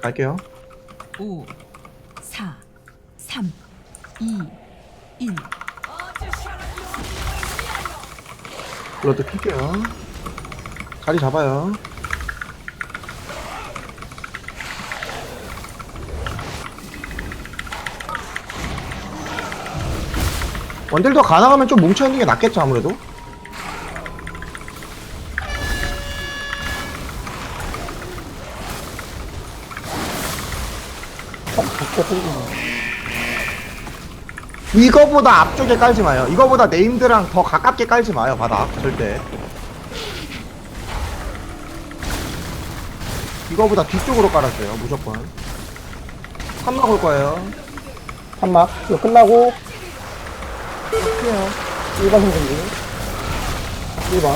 갈게요. 5, 4, 3, 2, 1. 블러드 킬게요. 자리 잡아요. 원딜도 가능하면 좀 뭉쳐있는 게 낫겠죠, 아무래도? 이거보다 앞쪽에 깔지 마요. 이거보다 네임드랑 더 가깝게 깔지 마요, 바닥. 절대. 이거보다 뒤쪽으로 깔아줘요, 무조건. 한막 올 거예요. 한막 이거 끝나고 피해요. 1번 생존기 1번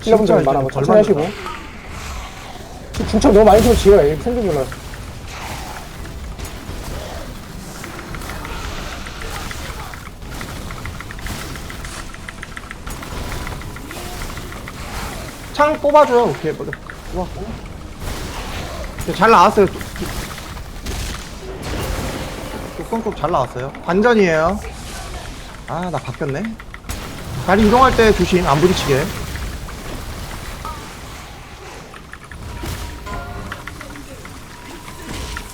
킬러분 좀 많아고 천천히 하시고 중첩 너무 많이 주면 지어요 이렇게 올 창 뽑아줘요, 오케이. 먼저 뽑았고. 네, 잘 나왔어요. 뚝뚝뚝 잘 나왔어요. 반전이에요. 아, 나 바뀌었네. 다리 이동할 때 조심, 안 부딪히게.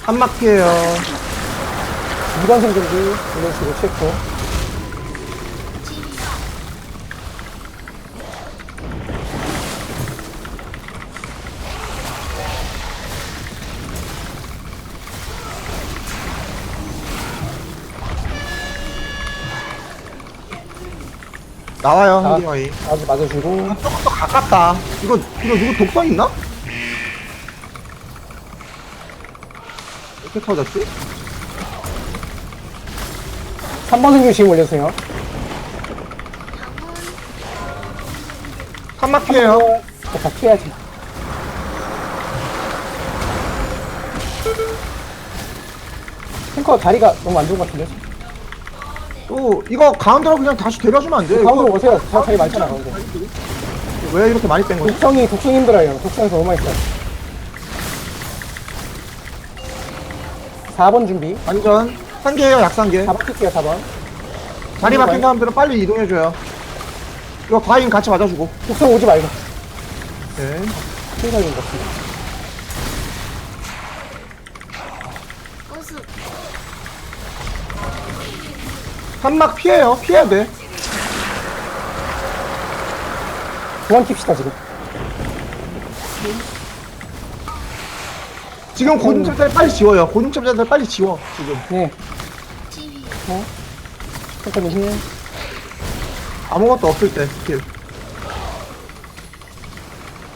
한막 피해요. 2번 생존기 이런 식으로 체크 나와요, 자. 한기와이. 아주 맞아주고 조금 더 가깝다. 이거, 이거 누구 독성 있나? 어떻게 터졌지? 3번 생존기 지금 올려주세요 한막 피해요. 어, 다 피해야지 탱커 다리가 너무 안 좋은 것 같은데 또, 이거 가운데로 그냥 다시 데려주면 안 돼. 가운데로 오세요 저 자리 많잖아 가운데 왜 이렇게 많이 뺀 거지? 독성이 독성 힘들어요 독성에서 너무 많이 써요 4번 준비 완전 상계예요, 약상계. 4번 킬게요 4번 자리 바뀐 사람들은 빨리 이동해줘요. 이거 과인 같이 맞아주고. 독성 오지 말고 네. 생각인 것 같습니다 한막 피해요. 피해야 돼. 그만 킵시다 지금 지금 고중첩자들 빨리 지워요. 고중첩자들 빨리 지워. 지금. 네 어? 천천히 힘 아무것도 없을 때 스킬.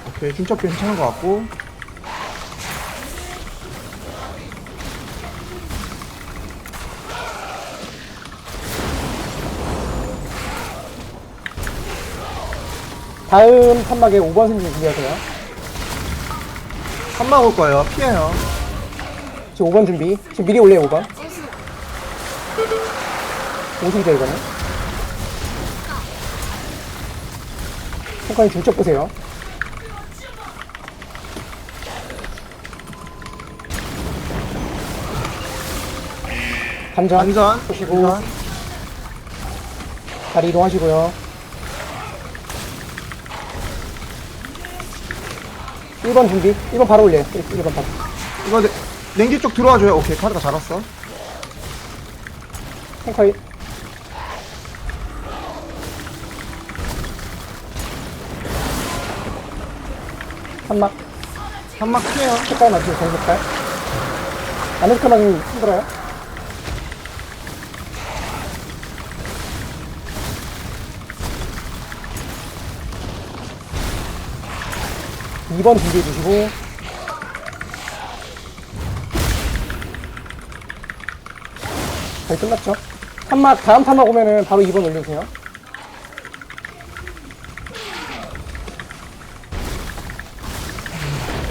오케이. 중첩 괜찮은 것 같고. 다음 탄막에 5번 생존 준비하세요 한막 올 거예요. 피해요. 지금 5번 준비 지금 미리 올려요 5번 5승자 이거는 손가락 중첩 보세요 반전 완전. 보시고. 다리 이동하시고요 1번 준비 1번 바로 올려요 1 번 바로 이거 내, 냉기 쪽 들어와줘요. 오케이. 카드가 잘 왔어. 탱커이 한막 한막 피해요. 색깔 맞추고 전 색깔 안에 색깔 맞으면 힘들어요 이번 준비해 주시고 거의 끝났죠? 탄막 다음 탄막 오면은 바로 2번 올려주세요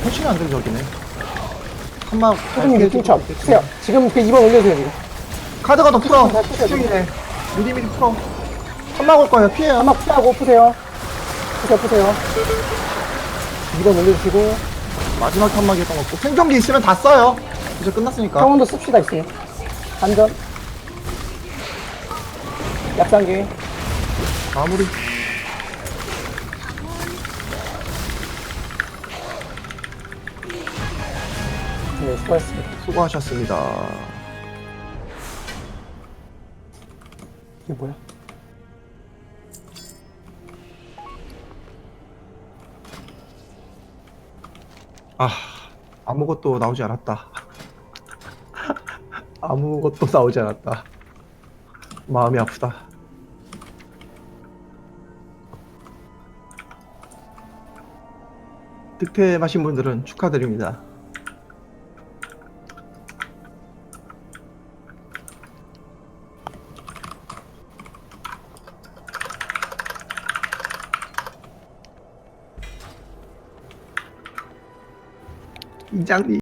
훨씬 안 되적이네. 한막. 소중히 느낌쳐 푸세요 지금 그 2번 올려주세요 지금 카드가 더 풀어. 다 푸세요, 수중이네. 미리 미리 풀어. 한막 올 거예요. 피해요. 탄막 푸하고 푸세요 푸세요 푸세요 2번 올려주시고 마지막 탄막이 했던 거 없고 생존기 있으면 다 써요 이제 끝났으니까 평온도 씁시다 있어요. 한전. 약상기. 마무리 네, 수고하셨습니다. 수고하셨습니다 이게 뭐야? 아 아무것도 나오지 않았다. 아무것도 나오지 않았다. 마음이 아프다. 득템하신 분들은 축하드립니다 이장님